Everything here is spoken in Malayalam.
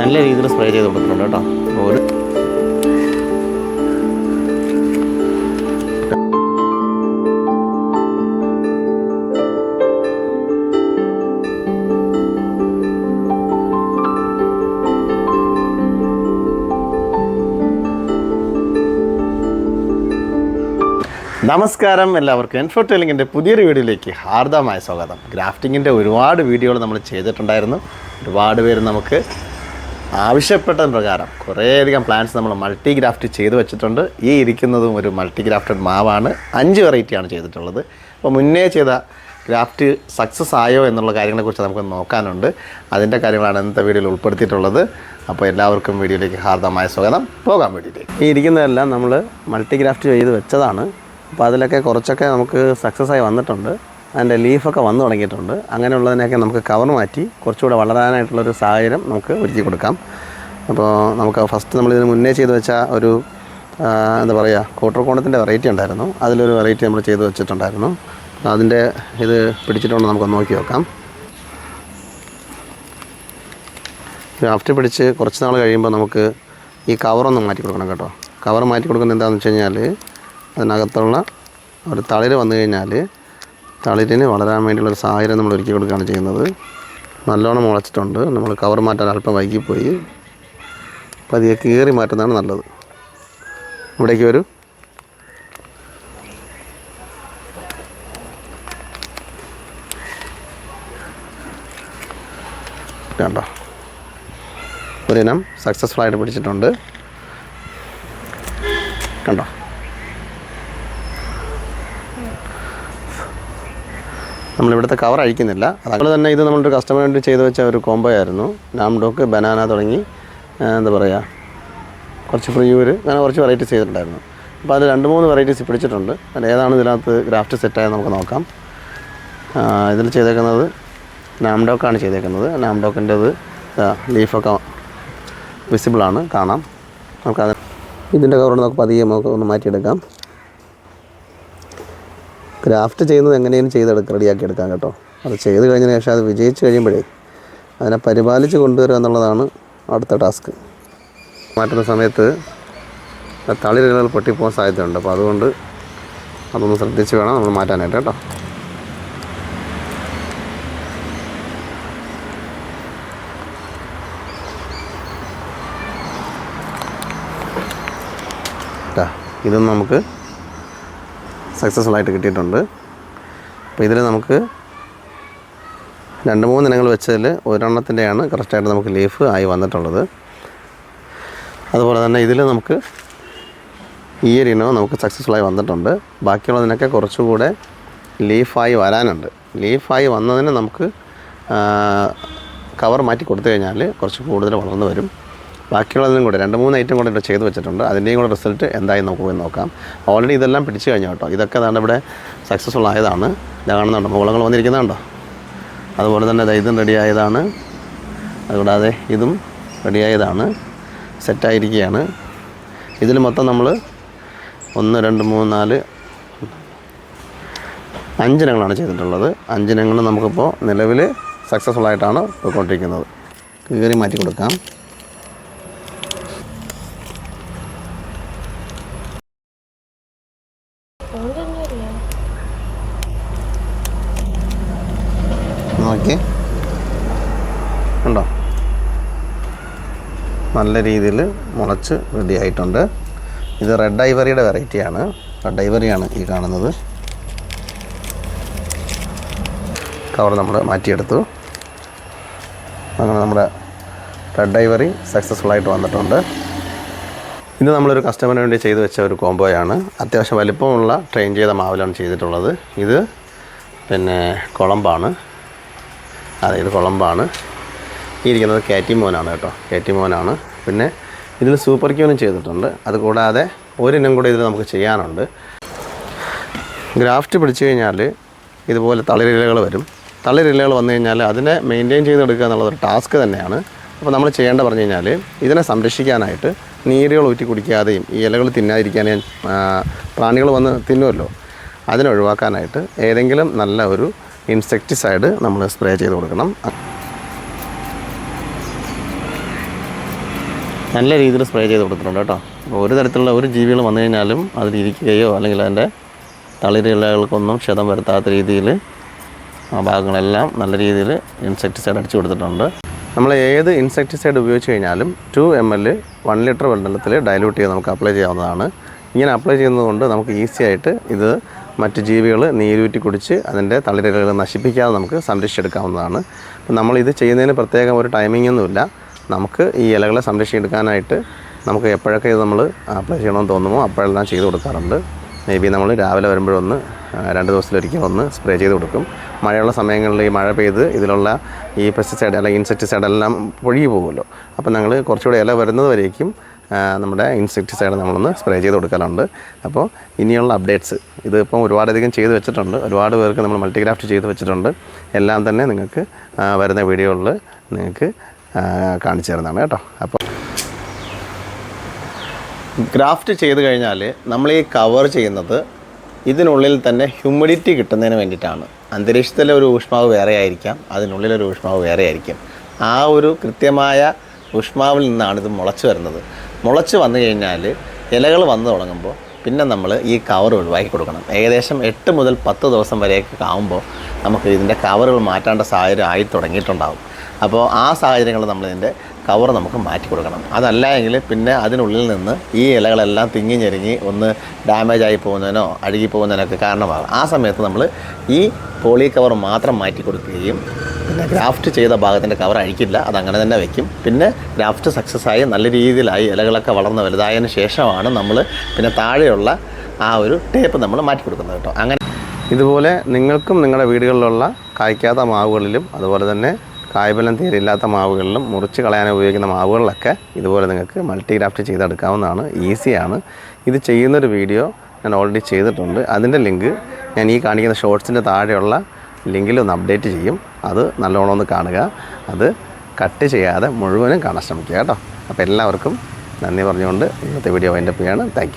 നല്ല രീതിയിൽ സ്പ്രേ ചെയ്ത് കൊടുത്തിട്ടുണ്ട് കേട്ടോ. ഒരു നമസ്കാരം എല്ലാവർക്കും. എൻഫോർട്ടേലിങ്ങിന്റെ പുതിയൊരു വീഡിയോയിലേക്ക് ഹാർദമായ സ്വാഗതം. ഗ്രാഫ്റ്റിങ്ങിന്റെ ഒരുപാട് വീഡിയോകൾ നമ്മൾ ചെയ്തിട്ടുണ്ടായിരുന്നു. ഒരുപാട് പേര് നമുക്ക് ആവശ്യപ്പെട്ട പ്രകാരം കുറേയധികം പ്ലാന്റ്സ് നമ്മൾ മൾട്ടി ഗ്രാഫ്റ്റ് ചെയ്ത് വെച്ചിട്ടുണ്ട്. ഈ ഇരിക്കുന്നതും ഒരു മൾട്ടി ഗ്രാഫ്റ്റഡ് മാവാണ്. അഞ്ച് വെറൈറ്റിയാണ് ചെയ്തിട്ടുള്ളത്. അപ്പോൾ മുന്നേ ചെയ്ത ഗ്രാഫ്റ്റ് സക്സസ് ആയോ എന്നുള്ള കാര്യങ്ങളെക്കുറിച്ച് നമുക്ക് നോക്കാനുണ്ട്. അതിന്റെ കാര്യങ്ങളാണ് ഇന്നത്തെ വീഡിയോയിൽ ഉൾപ്പെടുത്തിയിട്ടുള്ളത്. അപ്പോൾ എല്ലാവർക്കും വീഡിയോയിലേക്ക് ഹാർദമായ സ്വാഗതം. പോകാം വീഡിയോയിലേക്ക്. ഈ ഇരിക്കുന്നതെല്ലാം നമ്മൾ മൾട്ടി ഗ്രാഫ്റ്റ് ചെയ്ത് വെച്ചതാണ്. അപ്പോൾ അതിലൊക്കെ കുറച്ചൊക്കെ നമുക്ക് സക്സസ് ആയി വന്നിട്ടുണ്ട്. അതിന്റെ ലീഫൊക്കെ വന്നു തുടങ്ങിയിട്ടുണ്ട്. അങ്ങനെയുള്ളതിനെയൊക്കെ നമുക്ക് കവർ മാറ്റി കുറച്ചുകൂടെ വളരാനായിട്ടുള്ളൊരു സാഹചര്യം നമുക്ക് ഒരുക്കി കൊടുക്കാം. അപ്പോൾ നമുക്ക് ഫസ്റ്റ് നമ്മൾ നമ്മളിതിന് മുന്നേ ചെയ്തു വെച്ച ഒരു എന്താ പറയുക കൂട്ടർക്കോണത്തിന്റെ വെറൈറ്റി ഉണ്ടായിരുന്നു. അതിലൊരു വെറൈറ്റി നമ്മൾ ചെയ്തു വെച്ചിട്ടുണ്ടായിരുന്നു. അതിന്റെ ഇത് പിടിച്ചിട്ടുണ്ട് നമുക്കൊന്ന് നോക്കി നോക്കാം. ഗ്രാഫ്റ്റ് പിടിച്ച് കുറച്ച് നാൾ കഴിയുമ്പോൾ നമുക്ക് ഈ കവറൊന്ന് മാറ്റി കൊടുക്കണം കേട്ടോ. കവർ മാറ്റി കൊടുക്കുന്നത് എന്താണെന്ന് വെച്ച് കഴിഞ്ഞാൽ അതിനകത്തുള്ള ഒരു തളിര് വന്നു കഴിഞ്ഞാൽ തളിരിന് വളരാൻ വേണ്ടിയുള്ള ഒരു സാഹചര്യം നമ്മൾ ഒരുക്കി കൊടുക്കുകയാണ് ചെയ്യുന്നത്. നല്ലോണം മുളച്ചിട്ടുണ്ട്. നമ്മൾ കവർ മാറ്റാൻ അല്പം വൈകിപ്പോയി. പതിയെ കീറി മാറ്റുന്നതാണ് നല്ലത്. ഇവിടേക്ക് വരും. കണ്ടോ? ഒരിനം സക്സസ്ഫുൾ ആയിട്ട് പിടിച്ചിട്ടുണ്ട്. കണ്ടോ? നമ്മളിവിടുത്തെ കവർ അഴിക്കുന്നില്ല. അതുപോലെ തന്നെ ഇത് നമ്മളൊരു കസ്റ്റമർ വേണ്ടി ചെയ്തു വെച്ച ഒരു കോംബോ ആയിരുന്നു. നാംഡോക്ക് ബനാന തുടങ്ങി എന്താ പറയുക കുറച്ച് ഫ്രീയൂര് അങ്ങനെ കുറച്ച് വെറൈറ്റീസ് ചെയ്തിട്ടുണ്ടായിരുന്നു. അപ്പോൾ അത് രണ്ട് മൂന്ന് വെറൈറ്റീസ് പിടിച്ചിട്ടുണ്ട്. അതിൽ ഏതാണ് ഇതിനകത്ത് ഗ്രാഫ്റ്റ് സെറ്റായത് നമുക്ക് നോക്കാം. ഇതിൽ ചെയ്തേക്കുന്നത് നാംഡോക്കാണ് ചെയ്തേക്കുന്നത്. നാംഡോക്കിന്റെത് ലീഫൊക്കെ വിസിബിളാണ് കാണാം. നമുക്കത് ഇതിന്റെ കവർ നമുക്ക് പതിയെ നമുക്ക് ഒന്ന് മാറ്റിയെടുക്കാം. ക്രാഫ്റ്റ് ചെയ്യുന്നത് എങ്ങനെയും ചെയ്തെടുക്കുക റെഡിയാക്കി എടുക്കാൻ കേട്ടോ. അത് ചെയ്ത് കഴിഞ്ഞതിന് ശേഷം അത് വിജയിച്ച് കഴിയുമ്പോഴേ അതിനെ പരിപാലിച്ച് കൊണ്ടുവരിക എന്നുള്ളതാണ് അടുത്ത ടാസ്ക് മാറ്റുന്ന സമയത്ത് തളിരുകൾ പൊട്ടിപ്പോകാൻ സാധ്യതയുണ്ട്. അപ്പോൾ അതുകൊണ്ട് അതൊന്ന് ശ്രദ്ധിച്ച് വേണം നമ്മൾ മാറ്റാനായിട്ട് കേട്ടോ. ഇതൊന്നും ഇതും നമുക്ക് സക്സസ്ഫുൾ ആയിട്ട് കിട്ടിയിട്ടുണ്ട്. അപ്പോൾ ഇതിൽ നമുക്ക് രണ്ട് മൂന്ന് ഇനങ്ങൾ വെച്ചതിൽ ഒരെണ്ണത്തിന്റെയാണ് കറക്റ്റായിട്ട് നമുക്ക് ലീഫ് ആയി വന്നിട്ടുള്ളത്. അതുപോലെ തന്നെ ഇതിൽ നമുക്ക് ഈ ഒരു ഇനവും നമുക്ക് സക്സസ്ഫുൾ ആയി വന്നിട്ടുണ്ട്. ബാക്കിയുള്ളതിനൊക്കെ കുറച്ചുകൂടെ ലീഫായി വരാനുണ്ട്. ലീഫായി വന്നതിന് നമുക്ക് കവർ മാറ്റി കൊടുത്തു കഴിഞ്ഞാൽ കുറച്ച് കൂടുതൽ വളർന്നു വരും. ബാക്കിയുള്ളതിനും കൂടെ രണ്ട് മൂന്ന് ഐറ്റം കൂടെ ഇവിടെ ചെയ്ത് വെച്ചിട്ടുണ്ട്. അതിന്റെയും കൂടെ റിസൾട്ട് എന്തായി നമുക്ക് നോക്കാം. ഓൾറെഡി ഇതെല്ലാം പിടിച്ചു കഴിഞ്ഞു കേട്ടോ. ഇതൊക്കെ അതാണ് ഇവിടെ സക്സസ്ഫുൾ ആയതാണ്. ഇത് കാണുന്നുണ്ടോ? മുളകൾ വന്നിരിക്കുന്നുണ്ടോ അതുപോലെ തന്നെ ഇതും റെഡി ആയതാണ്. അതുകൂടാതെ ഇതും റെഡിയായതാണ് സെറ്റായിരിക്കുകയാണ് ഇതിൽ മൊത്തം നമ്മൾ ഒന്ന് രണ്ട് മൂന്ന് നാല് അഞ്ചിനങ്ങളാണ് ചെയ്തിട്ടുള്ളത്. അഞ്ചിനങ്ങൾ നമുക്കിപ്പോൾ നിലവിൽ സക്സസ്ഫുൾ ആയിട്ടാണ് പോയിക്കൊണ്ടിരിക്കുന്നത്. കീറി മാറ്റി കൊടുക്കാം. നോക്കി ഉണ്ടോ നല്ല രീതിയിൽ മുളച്ച് റെഡി ആയിട്ടുണ്ട്. ഇത് റെഡ് ഐവറിയുടെ വെറൈറ്റിയാണ് റെഡ് ഐവറിയാണ് ഈ കാണുന്നത്. കവർ നമ്മൾ മാറ്റിയെടുത്തു. അങ്ങനെ നമ്മുടെ റെഡ് ഐവറി സക്സസ്ഫുൾ ആയിട്ട് വന്നിട്ടുണ്ട്. ഇത് നമ്മളൊരു കസ്റ്റമറിന് വേണ്ടി ചെയ്തു വെച്ച ഒരു കോംബോയാണ് അത്യാവശ്യം വലിപ്പമുള്ള ട്രെയിൻ ചെയ്ത മാവിലാണ് ചെയ്തിട്ടുള്ളത്. ഇത് പിന്നെ കുളമ്പാണ്. അതെ ഇത് കുളമ്പാണ്. ഈ ഇരിക്കുന്നത് കാറ്റി മോനാണ് കേട്ടോ. കാറ്റി മോനാണ്. പിന്നെ ഇതിൽ സൂപ്പർ ക്യൂനും ചെയ്തിട്ടുണ്ട്. അതുകൂടാതെ ഒരിനം കൂടെ ഇതിൽ നമുക്ക് ചെയ്യാനുണ്ട്. ഗ്രാഫ്റ്റ് പിടിച്ചു കഴിഞ്ഞാൽ ഇതുപോലെ തളിരിലകൾ വരും. തളിരിലകൾ വന്നു കഴിഞ്ഞാൽ അതിനെ മെയിന്റെയിൻ ചെയ്തെടുക്കുക എന്നുള്ളത് ഒരു ടാസ്ക് തന്നെയാണ്. അപ്പോൾ നമ്മൾ ചെയ്യേണ്ട പറഞ്ഞു കഴിഞ്ഞാൽ ഇതിനെ സംരക്ഷിക്കാനായിട്ട് നീരുകൾ ഊറ്റി കുടിക്കാതെയും ഈ ഇലകൾ തിന്നാതിരിക്കാനും പ്രാണികൾ വന്ന് തിന്നുമല്ലോ അതിനൊഴിവാക്കാനായിട്ട് ഏതെങ്കിലും നല്ല ഒരു ഇൻസെക്ടിസൈഡ് നമ്മൾ സ്പ്രേ ചെയ്ത് കൊടുക്കണം. നല്ല രീതിയിൽ സ്പ്രേ ചെയ്ത് കൊടുക്കുന്നുണ്ട് കേട്ടോ. ഒരു തരത്തിലുള്ള ഒരു ജീവികൾ വന്നു കഴിഞ്ഞാലും അതിലിരിക്കുകയോ അല്ലെങ്കിൽ അതിന്റെ തളിരിലകൾക്കൊന്നും ക്ഷതം വരുത്താത്ത രീതിയിൽ ആ ഭാഗങ്ങളെല്ലാം നല്ല രീതിയിൽ ഇൻസെക്ടിസൈഡ് അടിച്ചു കൊടുത്തിട്ടുണ്ട്. നമ്മൾ ഏത് ഇൻസെക്ടിസൈഡ് ഉപയോഗിച്ച് കഴിഞ്ഞാലും two M L one litre വെള്ളത്തിൽ ഡയലൂട്ട് ചെയ്ത് നമുക്ക് അപ്ലൈ ചെയ്യാവുന്നതാണ്. ഇങ്ങനെ അപ്ലൈ ചെയ്യുന്നതുകൊണ്ട് നമുക്ക് ഈസി ആയിട്ട് ഇത് മറ്റ് ജീവികൾ നീരൂറ്റി കുടിച്ച് അതിന്റെ തളിരകൾ നശിപ്പിക്കാതെ നമുക്ക് സംരക്ഷിച്ചെടുക്കാവുന്നതാണ്. അപ്പം നമ്മളിത് ചെയ്യുന്നതിന് പ്രത്യേകം ഒരു ടൈമിംഗ് ഒന്നുമില്ല നമുക്ക് ഈ ഇലകളെ സംരക്ഷിച്ചെടുക്കാനായിട്ട് നമുക്ക് എപ്പോഴൊക്കെ ഇത് നമ്മൾ അപ്ലൈ ചെയ്യണമെന്ന് തോന്നുമോ അപ്പോഴെല്ലാം ചെയ്ത് കൊടുക്കാറുണ്ട്. മേ ബി നമ്മൾ രാവിലെ വരുമ്പോഴൊന്ന് രണ്ട് ദിവസത്തിലൊരിക്കൽ ഒന്ന് സ്പ്രേ ചെയ്ത് കൊടുക്കും. മഴയുള്ള സമയങ്ങളിൽ ഈ മഴ പെയ്ത് ഇതിലുള്ള ഈ പെസ്റ്റിസൈഡ് അല്ലെങ്കിൽ ഇൻസെക്ടിസൈഡ് എല്ലാം പൊഴുകി പോകുമല്ലോ. അപ്പോൾ ഞങ്ങൾ കുറച്ചുകൂടെ ഇല വരുന്നത് വരേക്കും നമ്മുടെ ഇൻസെക്ടിസൈഡ് നമ്മളൊന്ന് സ്പ്രേ ചെയ്ത് കൊടുക്കലുണ്ട്. അപ്പോൾ ഇനിയുള്ള അപ്ഡേറ്റ്സ് ഇതിപ്പം ഒരുപാടധികം ചെയ്ത് വെച്ചിട്ടുണ്ട്. ഒരുപാട് പേർക്ക് നമ്മൾ മൾട്ടിഗ്രാഫ്റ്റ് ചെയ്ത് വെച്ചിട്ടുണ്ട്. എല്ലാം തന്നെ നിങ്ങൾക്ക് വരുന്ന വീഡിയോകളിൽ നിങ്ങൾക്ക് കാണിച്ചു തരുന്നതാണ് കേട്ടോ. അപ്പോൾ ഗ്രാഫ്റ്റ് ചെയ്ത് കഴിഞ്ഞാൽ നമ്മൾ ഈ കവർ ചെയ്യുന്നത് ഇതിനുള്ളിൽ തന്നെ ഹ്യൂമിഡിറ്റി കിട്ടുന്നതിന് വേണ്ടിയിട്ടാണ്. അന്തരീക്ഷത്തിലെ ഒരു ഊഷ്മാവ് വേറെ ആയിരിക്കാം അതിനുള്ളിലൊരു ഊഷ്മാവ് വേറെ ആയിരിക്കും. ആ ഒരു കൃത്യമായ ഊഷ്മാവിൽ നിന്നാണ് ഇത് മുളച്ച് വരുന്നത്. മുളച്ച് വന്നു കഴിഞ്ഞാൽ ഇലകൾ വന്നു തുടങ്ങുമ്പോൾ പിന്നെ നമ്മൾ ഈ കവർ ഒഴിവാക്കി കൊടുക്കണം. ഏകദേശം എട്ട് മുതൽ പത്ത് ദിവസം വരെയൊക്കെ ആകുമ്പോൾ നമുക്ക് ഇതിന്റെ കവറുകൾ മാറ്റേണ്ട സാഹചര്യം ആയി തുടങ്ങിയിട്ടുണ്ടാകും അപ്പോൾ ആ സാഹചര്യങ്ങൾ നമ്മളിതിന്റെ കവർ നമുക്ക് മാറ്റി കൊടുക്കണം. അതല്ല എങ്കിൽ പിന്നെ അതിനുള്ളിൽ നിന്ന് ഈ ഇലകളെല്ലാം തിങ്ങി ഞെരുങ്ങി ഒന്ന് ഡാമേജ് ആയി പോകുന്നതിനോ അഴുകി പോകുന്നതിനൊക്കെ കാരണമാകും. ആ സമയത്ത് നമ്മൾ ഈ പോളി കവർ മാത്രം മാറ്റി കൊടുക്കുകയും പിന്നെ ഗ്രാഫ്റ്റ് ചെയ്ത ഭാഗത്തിന്റെ കവർ അഴിക്കില്ല. അതങ്ങനെ തന്നെ വയ്ക്കും പിന്നെ ഗ്രാഫ്റ്റ് സക്സസ് ആയി നല്ല രീതിയിലായി ഇലകളൊക്കെ വളർന്ന് വലുതായതിനു ശേഷമാണ് നമ്മൾ പിന്നെ താഴെയുള്ള ആ ഒരു ടേപ്പ് നമ്മൾ മാറ്റി കൊടുക്കുന്നത് കേട്ടോ. അങ്ങനെ ഇതുപോലെ നിങ്ങൾക്കും നിങ്ങളുടെ വീടുകളിലുള്ള കായ്ക്കാത്ത മാവുകളിലും അതുപോലെ തന്നെ കായ്ബലം തീരെ ഇല്ലാത്ത മാവുകളിലും മുറിച്ച് കളയാൻ ഉപയോഗിക്കുന്ന മാവുകളിലൊക്കെ ഇതുപോലെ നിങ്ങൾക്ക് മൾട്ടി ഗ്രാഫ്റ്റ് ചെയ്തെടുക്കാവുന്നതാണ് ഈസിയാണ്. ഇത് ചെയ്യുന്നൊരു വീഡിയോ ഞാൻ ഓൾറെഡി ചെയ്തിട്ടുണ്ട്. അതിന്റെ ലിങ്ക് ഞാൻ ഈ കാണിക്കുന്ന ഷോർട്സിന്റെ താഴെയുള്ള ലിങ്കിൽ ഒന്ന് അപ്ഡേറ്റ് ചെയ്യും. അത് നല്ലോണം ഒന്ന് കാണുക. അത് കട്ട് ചെയ്യാതെ മുഴുവനും കാണാൻ ശ്രമിക്കുക കേട്ടോ. അപ്പോൾ എല്ലാവർക്കും നന്ദി പറഞ്ഞുകൊണ്ട് ഇന്നത്തെ വീഡിയോ വൈൻഡപ്പ് ചെയ്യാണ്. താങ്ക്